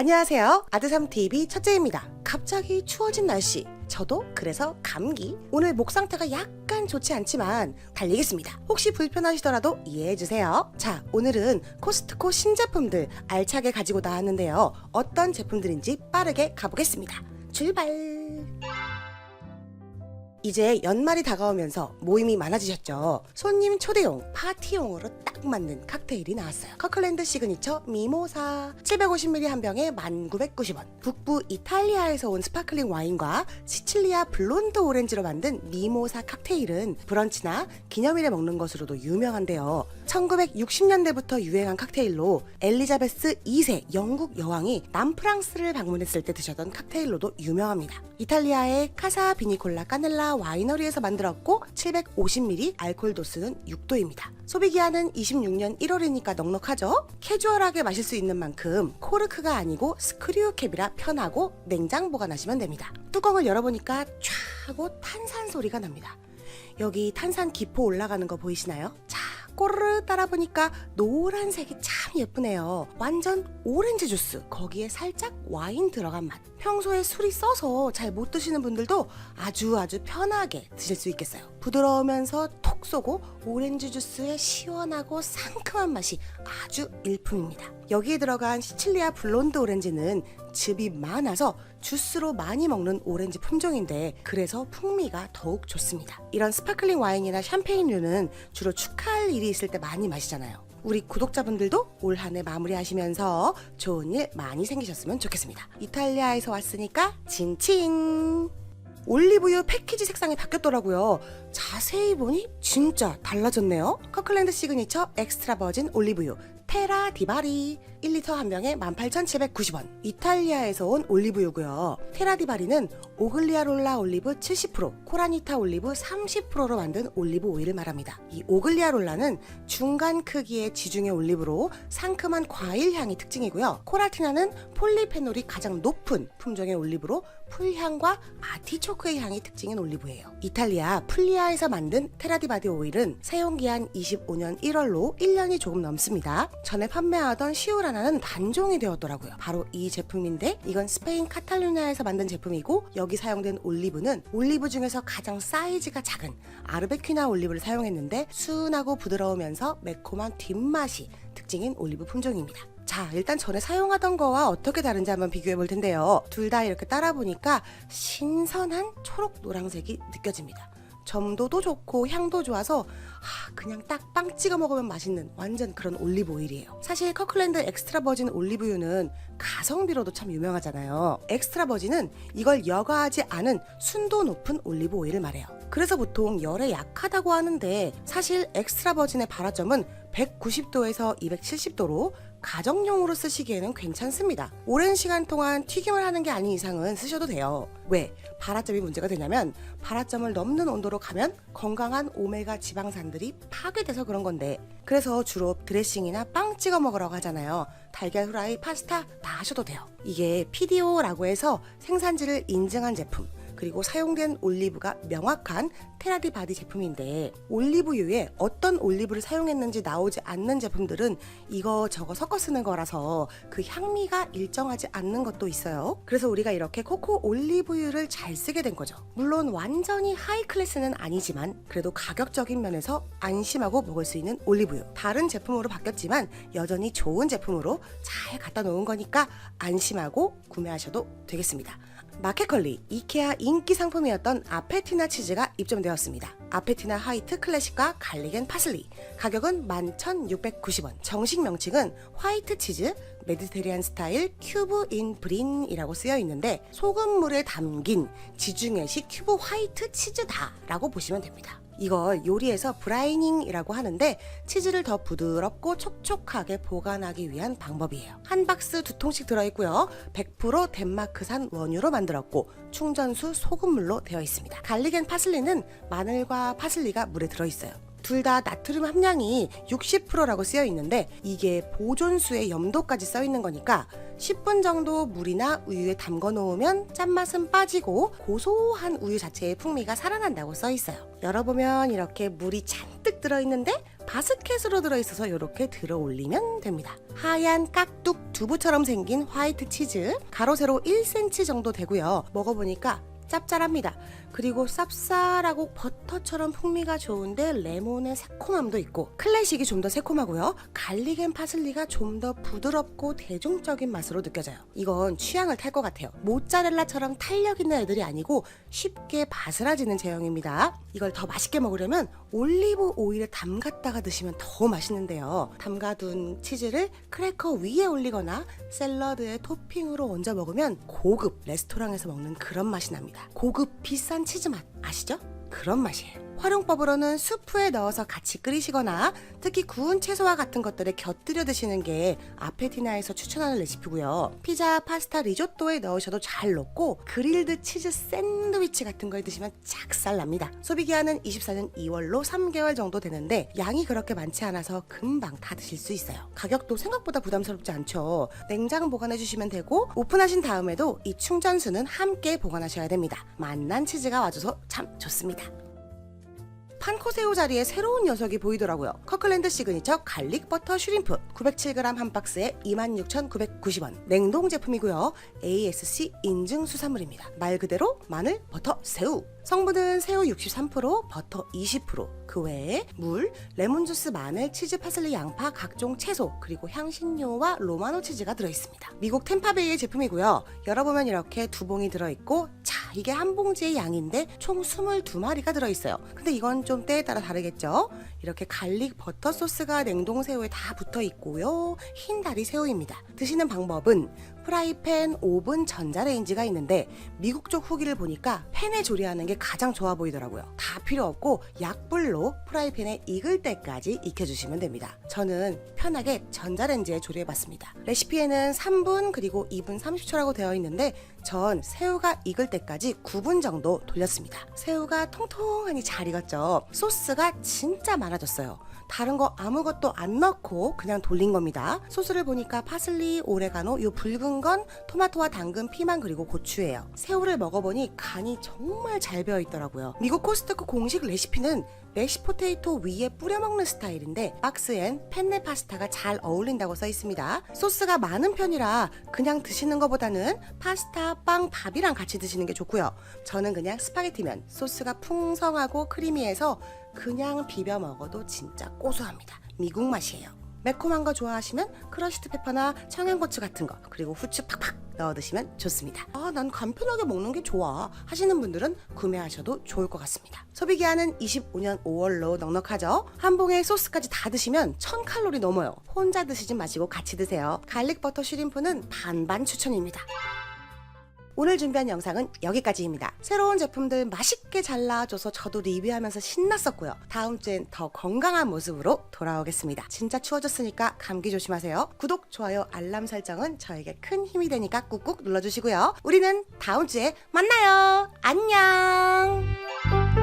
안녕하세요. 아드삼TV 첫째입니다. 갑자기 추워진 날씨. 저도 그래서 감기. 오늘 목 상태가 약간 좋지 않지만 달리겠습니다. 혹시 불편하시더라도 이해해주세요. 자, 오늘은 코스트코 신제품들 알차게 가지고 나왔는데요. 어떤 제품들인지 빠르게 가보겠습니다. 출발! 이제 연말이 다가오면서 모임이 많아지셨죠. 손님 초대용, 파티용으로 딱 맞는 칵테일이 나왔어요. 커클랜드 시그니처 미모사 750ml 한 병에 1990원. 북부 이탈리아에서 온 스파클링 와인과 시칠리아 블론드 오렌지로 만든 미모사 칵테일은 브런치나 기념일에 먹는 것으로도 유명한데요. 1960년대부터 유행한 칵테일로 엘리자베스 2세 영국 여왕이 남프랑스를 방문했을 때 드셨던 칵테일로도 유명합니다. 이탈리아의 카사 비니콜라 까넬라 와이너리에서 만들었고 750ml 알코올 도수는 6도입니다. 소비 기한은 26년 1월이니까 넉넉하죠? 캐주얼하게 마실 수 있는 만큼 코르크가 아니고 스크류 캡이라 편하고 냉장 보관하시면 됩니다. 뚜껑을 열어보니까 촤 하고 탄산 소리가 납니다. 여기 탄산 기포 올라가는 거 보이시나요? 자, 꼬르르 따라 보니까 노란색이 참 예쁘네요. 완전 오렌지 주스. 거기에 살짝 와인 들어간 맛. 평소에 술이 써서 잘 못 드시는 분들도 아주 아주 편하게 드실 수 있겠어요. 부드러우면서 톡 쏘고 오렌지 주스의 시원하고 상큼한 맛이 아주 일품입니다. 여기에 들어간 시칠리아 블론드 오렌지는 즙이 많아서 주스로 많이 먹는 오렌지 품종인데 그래서 풍미가 더욱 좋습니다. 이런 스파클링 와인이나 샴페인류는 주로 축하할 일이 있을 때 많이 마시잖아요. 우리 구독자분들도 올 한 해 마무리하시면서 좋은 일 많이 생기셨으면 좋겠습니다. 이탈리아에서 왔으니까 진친! 올리브유 패키지 색상이 바뀌었더라고요. 자세히 보니 진짜 달라졌네요. 커클랜드 시그니처 엑스트라 버진 올리브유 테라 디바리 1리터 한 병에 18,790원. 이탈리아에서 온 올리브유고요. 테라 디바리는 오글리아롤라 올리브 70%, 코라니타 올리브 30%로 만든 올리브 오일을 말합니다. 이 오글리아롤라는 중간 크기의 지중해 올리브로 상큼한 과일 향이 특징이고요. 코라티나는 폴리페놀이 가장 높은 품종의 올리브로 풀향과 아티초크의 향이 특징인 올리브예요. 이탈리아 풀리아에서 만든 테라디바디 오일은 사용기한 25년 1월로 1년이 조금 넘습니다. 전에 판매하던 시우라나는 단종이 되었더라고요. 바로 이 제품인데 이건 스페인 카탈루냐에서 만든 제품이고 여기 사용된 올리브는 올리브 중에서 가장 사이즈가 작은 아르베퀴나 올리브를 사용했는데 순하고 부드러우면서 매콤한 뒷맛이 특징인 올리브 품종입니다. 자, 일단 전에 사용하던 거와 어떻게 다른지 한번 비교해 볼 텐데요. 둘 다 이렇게 따라 보니까 신선한 초록 노란색이 느껴집니다. 점도도 좋고 향도 좋아서 하, 그냥 딱 빵 찍어 먹으면 맛있는 완전 그런 올리브 오일이에요. 사실 커클랜드 엑스트라 버진 올리브유는 가성비로도 참 유명하잖아요. 엑스트라 버진은 이걸 여과하지 않은 순도 높은 올리브 오일을 말해요. 그래서 보통 열에 약하다고 하는데 사실 엑스트라 버진의 발화점은 190도에서 270도로 가정용으로 쓰시기에는 괜찮습니다. 오랜 시간 동안 튀김을 하는 게 아닌 이상은 쓰셔도 돼요. 왜? 발화점이 문제가 되냐면 발화점을 넘는 온도로 가면 건강한 오메가 지방산들이 파괴돼서 그런 건데 그래서 주로 드레싱이나 빵 찍어 먹으라고 하잖아요. 달걀 후라이, 파스타 다 하셔도 돼요. 이게 PDO라고 해서 생산지를 인증한 제품 그리고 사용된 올리브가 명확한 테라디 바디 제품인데 올리브유에 어떤 올리브를 사용했는지 나오지 않는 제품들은 이거 저거 섞어 쓰는 거라서 그 향미가 일정하지 않는 것도 있어요. 그래서 우리가 이렇게 코코 올리브유를 잘 쓰게 된 거죠. 물론 완전히 하이 클래스는 아니지만 그래도 가격적인 면에서 안심하고 먹을 수 있는 올리브유. 다른 제품으로 바뀌었지만 여전히 좋은 제품으로 잘 갖다 놓은 거니까 안심하고 구매하셔도 되겠습니다. 마켓컬리 이케아 인기 상품이었던 아페티나 치즈가 입점되었습니다. 아페티나 하이트 클래식과 갈릭 앤 파슬리 가격은 11,690원 정식 명칭은 화이트 치즈 메디테리안 스타일 큐브 인 브린이라고 쓰여 있는데 소금물에 담긴 지중해식 큐브 화이트 치즈다라고 보시면 됩니다. 이걸 요리에서 브라이닝이라고 하는데 치즈를 더 부드럽고 촉촉하게 보관하기 위한 방법이에요. 한 박스 두 통씩 들어있고요. 100% 덴마크산 원유로 만들었고 충전수 소금물로 되어 있습니다. 갈릭 앤 파슬리는 마늘과 파슬리가 물에 들어있어요. 둘 다 나트륨 함량이 60%라고 쓰여 있는데 이게 보존수의 염도까지 써 있는 거니까 10분 정도 물이나 우유에 담궈 놓으면 짠맛은 빠지고 고소한 우유 자체의 풍미가 살아난다고 써 있어요. 열어보면 이렇게 물이 잔뜩 들어있는데 바스켓으로 들어있어서 이렇게 들어 올리면 됩니다. 하얀 깍둑 두부처럼 생긴 화이트 치즈 가로 세로 1cm 정도 되고요. 먹어보니까 짭짤합니다. 그리고 쌉쌀하고 버터처럼 풍미가 좋은데 레몬의 새콤함도 있고 클래식이 좀 더 새콤하고요. 갈릭 앤 파슬리가 좀 더 부드럽고 대중적인 맛으로 느껴져요. 이건 취향을 탈 것 같아요. 모짜렐라처럼 탄력 있는 애들이 아니고 쉽게 바스라지는 제형입니다. 이걸 더 맛있게 먹으려면 올리브 오일에 담갔다가 드시면 더 맛있는데요. 담가둔 치즈를 크래커 위에 올리거나 샐러드에 토핑으로 얹어 먹으면 고급 레스토랑에서 먹는 그런 맛이 납니다. 고급 비싼 치즈 맛 아시죠? 그런 맛이에요. 활용법으로는 수프에 넣어서 같이 끓이시거나 특히 구운 채소와 같은 것들을 곁들여 드시는 게 아페티나에서 추천하는 레시피고요. 피자, 파스타, 리조또에 넣으셔도 잘 녹고 그릴드 치즈 샌드위치 같은 거에 드시면 작살납니다. 소비 기한은 24년 2월로 3개월 정도 되는데 양이 그렇게 많지 않아서 금방 다 드실 수 있어요. 가격도 생각보다 부담스럽지 않죠. 냉장 보관해 주시면 되고 오픈하신 다음에도 이 충전수는 함께 보관하셔야 됩니다. 맛난 치즈가 와줘서 참 좋습니다. 판코새우 자리에 새로운 녀석이 보이더라고요. 커클랜드 시그니처 갈릭 버터 슈림프 907g 한 박스에 26,990원. 냉동 제품이고요. ASC 인증 수산물입니다. 말 그대로 마늘, 버터, 새우. 성분은 새우 63%, 버터 20%. 그 외에 물, 레몬 주스, 마늘, 치즈, 파슬리, 양파, 각종 채소, 그리고 향신료와 로마노 치즈가 들어 있습니다. 미국 템파베이의 제품이고요. 열어보면 이렇게 두 봉이 들어 있고 자, 이게 한 봉지의 양인데 총 22마리가 들어 있어요. 근데 이건 좀 때에 따라 다르겠죠? 이렇게 갈릭 버터 소스가 냉동 새우에 다 붙어 있고요. 흰 다리 새우입니다. 드시는 방법은 프라이팬, 오븐, 전자레인지가 있는데 미국 쪽 후기를 보니까 팬에 조리하는 게 가장 좋아 보이더라고요. 다 필요 없고 약불로 프라이팬에 익을 때까지 익혀주시면 됩니다. 저는 편하게 전자레인지에 조리해봤습니다. 레시피에는 3분 그리고 2분 30초라고 되어 있는데 전 새우가 익을 때까지 9분 정도 돌렸습니다. 새우가 통통하니 잘 익었죠. 소스가 진짜 많아졌어요. 다른 거 아무것도 안 넣고 그냥 돌린 겁니다. 소스를 보니까 파슬리, 오레가노, 요 붉은 건 토마토와 당근, 피망 그리고 고추예요. 새우를 먹어보니 간이 정말 잘 배어 있더라고요. 미국 코스트코 공식 레시피는 메시 포테이토 위에 뿌려 먹는 스타일인데 박스엔 펜네 파스타가 잘 어울린다고 써 있습니다. 소스가 많은 편이라 그냥 드시는 것보다는 파스타, 빵, 밥이랑 같이 드시는 게 좋고요. 저는 그냥 스파게티면 소스가 풍성하고 크리미해서 그냥 비벼 먹어도 진짜 고소합니다. 미국 맛이에요. 매콤한 거 좋아하시면 크러쉬드 페퍼나 청양고추 같은 거 그리고 후추 팍팍 넣어 드시면 좋습니다. 아, 난 간편하게 먹는 게 좋아 하시는 분들은 구매하셔도 좋을 것 같습니다. 소비 기한은 25년 5월로 넉넉하죠. 한 봉에 소스까지 다 드시면 1000칼로리 넘어요. 혼자 드시지 마시고 같이 드세요. 갈릭 버터 슈림프는 반반 추천입니다. 오늘 준비한 영상은 여기까지입니다. 새로운 제품들 맛있게 잘라줘서 저도 리뷰하면서 신났었고요. 다음 주엔 더 건강한 모습으로 돌아오겠습니다. 진짜 추워졌으니까 감기 조심하세요. 구독, 좋아요, 알람 설정은 저에게 큰 힘이 되니까 꾹꾹 눌러주시고요. 우리는 다음 주에 만나요. 안녕!